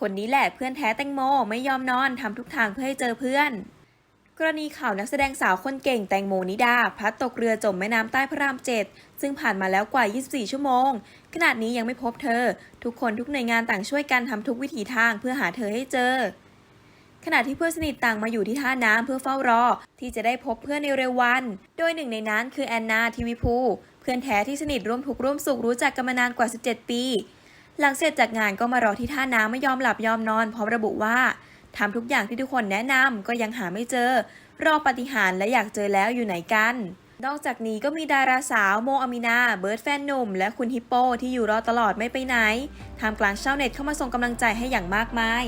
คนนี้แหละเพื่อนแท้แตงโมไม่ยอมนอนทำทุกทางเพื่อให้เจอเพื่อน กรณีข่าวนักแสดงสาวคนเก่งแตงโมนิดาพลัดตกเรือจมแม่น้ำใต้พระรามเจ็ดซึ่งผ่านมาแล้วกว่า 24 ชั่วโมงขณะนี้ยังไม่พบเธอ ทุกคนทุกหน่วยงานต่างช่วยกันทำทุกวิถีทางเพื่อหาเธอให้เจอ ขณะที่เพื่อนสนิทต่างมาอยู่ที่ท่าน้ำเพื่อเฝ้ารอ ที่จะได้พบเพื่อนในเร็ววัน โดยหนึ่งในนั้นคือแอนนาทีวีพูเพื่อนแท้ที่สนิทร่วมทุกข์ร่วมสุขรู้จักกันมานานกว่า 17 ปี หลังเสร็จจากงานก็มารอที่ท่าน้ำไม่ยอมหลับยอมนอน พร้อมระบุว่าทำทุกอย่างที่ทุกคนแนะนำก็ยังหาไม่เจอ รอปฏิหารและอยากเจอแล้วอยู่ไหนกัน นอกจากนี้ก็มีดาราสาวโมอามินา เบิร์ดแฟนหนุ่ม และคุณฮิปโปที่อยู่รอตลอดไม่ไปไหนทำกลางชาวเน็ตเข้ามาส่งกำลังใจให้อย่างมากมาย